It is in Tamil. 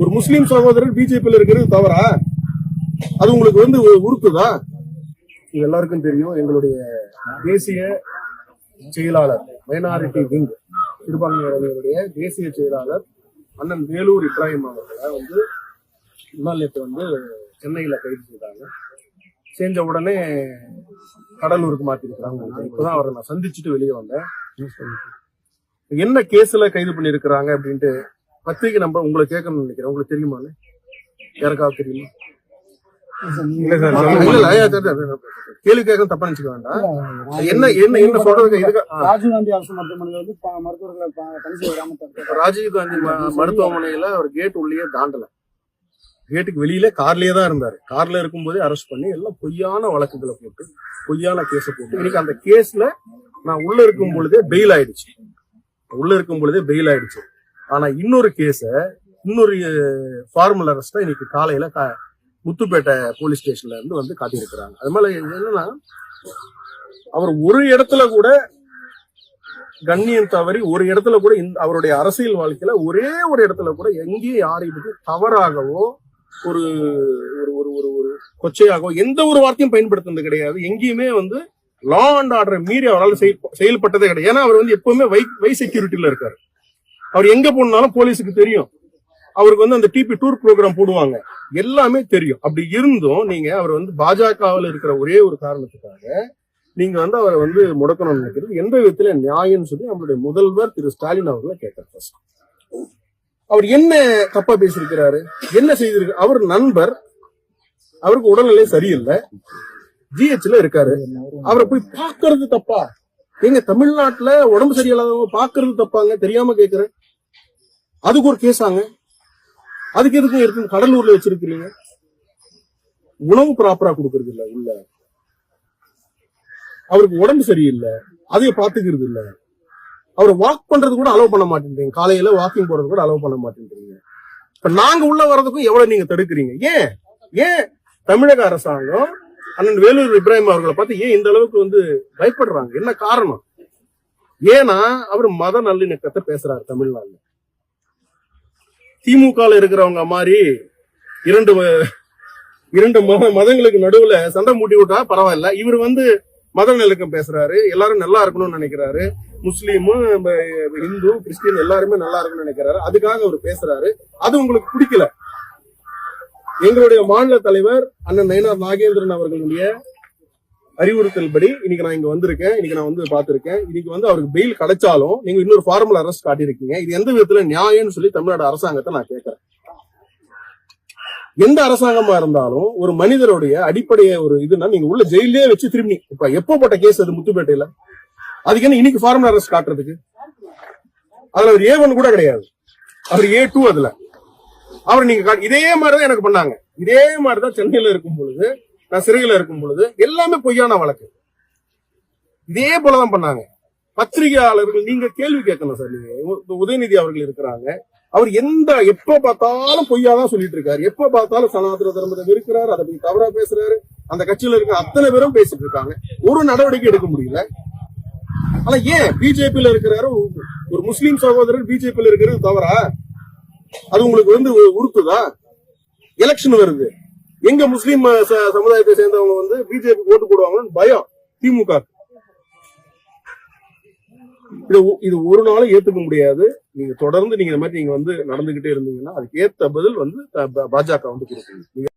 ஒரு முஸ்லீம் சகோதரர் பிஜேபியில் இருக்கிறது தவறா? அது உங்களுக்கு வந்து உறுத்துதா? இது எல்லாருக்கும் தெரியும். எங்களுடைய தேசிய செயலாளர் மைனாரிட்டி விங் சிறுபான்மையினருடைய தேசிய செயலாளர் அண்ணன் வேலூர் இப்ராஹிம் அவர்களை வந்து முன்னாள் நேற்று வந்து சென்னையில் கைது செய்தாங்க. செஞ்ச உடனே கடலூருக்கு மாத்திருக்கிறாங்க. இப்பதான் அவரை நான் சந்திச்சுட்டு வெளியே வந்தேன். என்ன கேஸ்ல கைது பண்ணிருக்கிறாங்க அப்படின்ட்டு பத்திரிகை நம்பர் உங்களை கேட்கணும்னு நினைக்கிறேன். உங்களுக்கு தெரியுமான்னு யாருக்காவது தெரியுமா. கேள்வி கேட்க தப்பா நினைச்சுக்க வேண்டாம். என்ன என்ன என்ன அரசு மருத்துவமனையில் வந்து மருத்துவர்களை ராஜீவ் காந்தி மருத்துவமனையில அவர் கேட் உள்ளே தாண்டல. கேட்டுக்கு வெளியில கார்லயே தான் இருந்தாரு. கார்ல இருக்கும்போதே அரெஸ்ட் பண்ணி எல்லாம் பொய்யான வழக்குகளை போட்டு பொய்யான கேஸ போட்டு. இன்னைக்கு அந்த கேஸ்ல நான் உள்ள இருக்கும் பொழுதே பெயில் ஆயிடுச்சு. உள்ள இருக்கும் பொழுதே பெயில் ஆயிடுச்சு. ஆனா இன்னொரு கேஸ இன்னொரு ஃபார்மல் அரெஸ்டா இன்னைக்கு காலையில முத்துப்பேட்டை போலீஸ் ஸ்டேஷன்ல இருந்து வந்து காட்டியிருக்கிறாங்க. அது மேல என்னன்னா அவர் ஒரு இடத்துல கூட கண்ணியம் தவறி ஒரு இடத்துல கூட இந்த அவருடைய அரசியல் வாழ்க்கையில ஒரே ஒரு இடத்துல கூட எங்கேயும் யாரையும் தவறாகவோ ஒரு ஒரு ஒரு ஒரு ஒரு கொச்சையாகவோ எந்த ஒரு வார்த்தையும் பயன்படுத்துனது கிடையாது. எங்கேயுமே வந்து லா அண்ட் ஆர்டரை மீறி அவரால் செயல்பட்டதே கிடையாது. ஏன்னா அவர் வந்து எப்பவுமே வை வை செக்யூரிட்டியில இருக்காரு. அவர் எங்க போனாலும் போலீஸுக்கு தெரியும். அவருக்கு வந்து அந்த டிபி டூர் ப்ரோக்ராம் போடுவாங்க. எல்லாமே தெரியும். அப்படி இருந்தும் நீங்க அவர் வந்து பாஜகவில் இருக்கிற ஒரே ஒரு காரணத்துக்காக நீங்க வந்து அவரை வந்து முடக்கணும்னு நினைக்கிறது. எந்த விதத்துல நியாயம்னு சொல்லி நம்மளுடைய முதல்வர் திரு ஸ்டாலின் அவர்களை கேட்கிறார் first. அவர் என்ன தப்பா பேசியிருக்கிறாரு? என்ன செய்திருக்கு அவர் நண்பர். அவருக்கு உடல்நிலை சரியில்லை. ஜிஹெச்ல இருக்காரு. அவரை போய் பாக்குறது தப்பா? எங்க தமிழ்நாட்டுல உடம்பு சரியில்லாதவங்க பாக்குறது தப்பாங்க தெரியாம கேக்குறேன் அதுக்கு ஒரு கேஸாங்க அதுக்கு எதுக்கும் இருக்கு கடலூர்ல வச்சிருக்கிறீங்க. உணவு ப்ராப்பரா கொடுக்கறது இல்ல உள்ள. அவருக்கு உடம்பு சரியில்லை அதையும் பாத்துக்கிறது இல்ல. அவர் வாக் பண்றது கூட அலோவ் பண்ண மாட்டேன்றீங்க. காலையில வாக்கிங் போறது கூட அலோவ் பண்ண மாட்டேன்றீங்க. இப்ப நாங்க உள்ள வர்றதுக்கும் எவ்வளவு நீங்க தடுக்கிறீங்க? ஏன்? ஏன்? தமிழக அரசாங்கம் அண்ணன் வேலூர் இப்ராஹிம் அவர்களை பார்த்து ஏன் இந்த அளவுக்கு வந்து பயப்படுறாங்க? என்ன காரணம்? ஏன்னா அவர் மத நல்லிணக்கத்தை பேசுறாரு தமிழ்நாட்டுல. திமுகல இருக்கிறவங்க மாதிரி இரண்டு இரண்டு மதங்களுக்கு நடுவுல சண்டை மூட்டி விட்டா பரவாயில்ல. இவர் வந்து மத நல்லிணக்கம் பேசுறாரு. எல்லாரும் நல்லா இருக்கணும்னு நினைக்கிறாரு. முஸ்லீமும் இந்து கிறிஸ்டின் எல்லாருமே நல்லா இருக்கணும்னு நினைக்கிறாரு. அதுக்காக அவர் பேசுறாரு. அது உங்களுக்கு பிடிக்கல? எங்களுடைய மாநில தலைவர் அண்ணன் நயனார் நாகேந்திரன் அவர்களுடைய அறிவுறுத்தல் படி இன்னைக்கு நான் இங்க வந்திருக்கேன். இன்னைக்கு நான் வந்து பார்த்திருக்கேன். இன்னைக்கு வந்து அவருக்கு பெயில் கிடைச்சாலும் நீங்க இன்னொரு ஃபார்மல் அரெஸ்ட் காட்டியிருக்கீங்க. இது எந்த விதத்துல நியாயம்னு சொல்லி தமிழ்நாடு அரசாங்கத்தை நான் கேட்கறேன். எந்த அரசாங்கமா இருந்தாலும் ஒரு மனிதருடைய அடிப்படைய ஒரு இதுனா நீங்க உள்ள ஜெயிலே வச்சு திரும்பி இப்ப எப்போ போட்ட கேஸ் அது முத்துப்பேட்டையில? அதுக்கு என்ன இன்னைக்கு ஃபார்மல் அரெஸ்ட் காட்டுறதுக்கு? அதுல ஒரு ஏ ஒன் கூட கிடையாது. அவர் ஏ டூ அதுல. அவர் நீங்க இதே மாதிரிதான் எனக்கு பண்ணாங்க. இதே மாதிரிதான் சென்னையில இருக்கும் பொழுது நான் சிறையில் இருக்கும் பொழுது எல்லாமே பொய்யான வழக்கு. இதே போலதான் பண்ணாங்க. பத்திரிகையாளர்கள் நீங்க கேள்வி கேட்கணும் சார் நீங்க. உதயநிதி அவர்கள் இருக்கிறாங்க. அவர் எந்த எப்ப பார்த்தாலும் பொய்யா தான் சொல்லிட்டு இருக்காரு. எப்ப பார்த்தாலும் சனாதன தர்மத்தை இருக்கிறாரு அதை பத்தி தவறா பேசுறாரு. அந்த கட்சியில இருக்க அத்தனை பேரும் பேசிட்டு இருக்காங்க. ஒரு நடவடிக்கை எடுக்க முடியல. ஆனா ஏன் பிஜேபியில இருக்கிறாரு? ஒரு- ஒரு முஸ்லீம் சகோதரர் பிஜேபியில இருக்கிறது தவறா? அது உங்களுக்கு வந்து உறுத்துதா? எலெக்ஷன் வருது. எங்க முஸ்லீம் ச- சமுதாயத்தை சேர்ந்தவங்க வந்து பிஜேபி ஓட்டு போடுவாங்கன்னு பயம் திமுக. இது இது ஒரு நாளும் ஏத்துக்க முடியாது. நீங்க தொடர்ந்து நீங்க இந்த மாதிரி நீங்க வந்து நடந்துகிட்டே இருந்தீங்கன்னா அதுக்கு ஏத்த பதில் வந்து பாஜக வந்து கொடுக்கணும்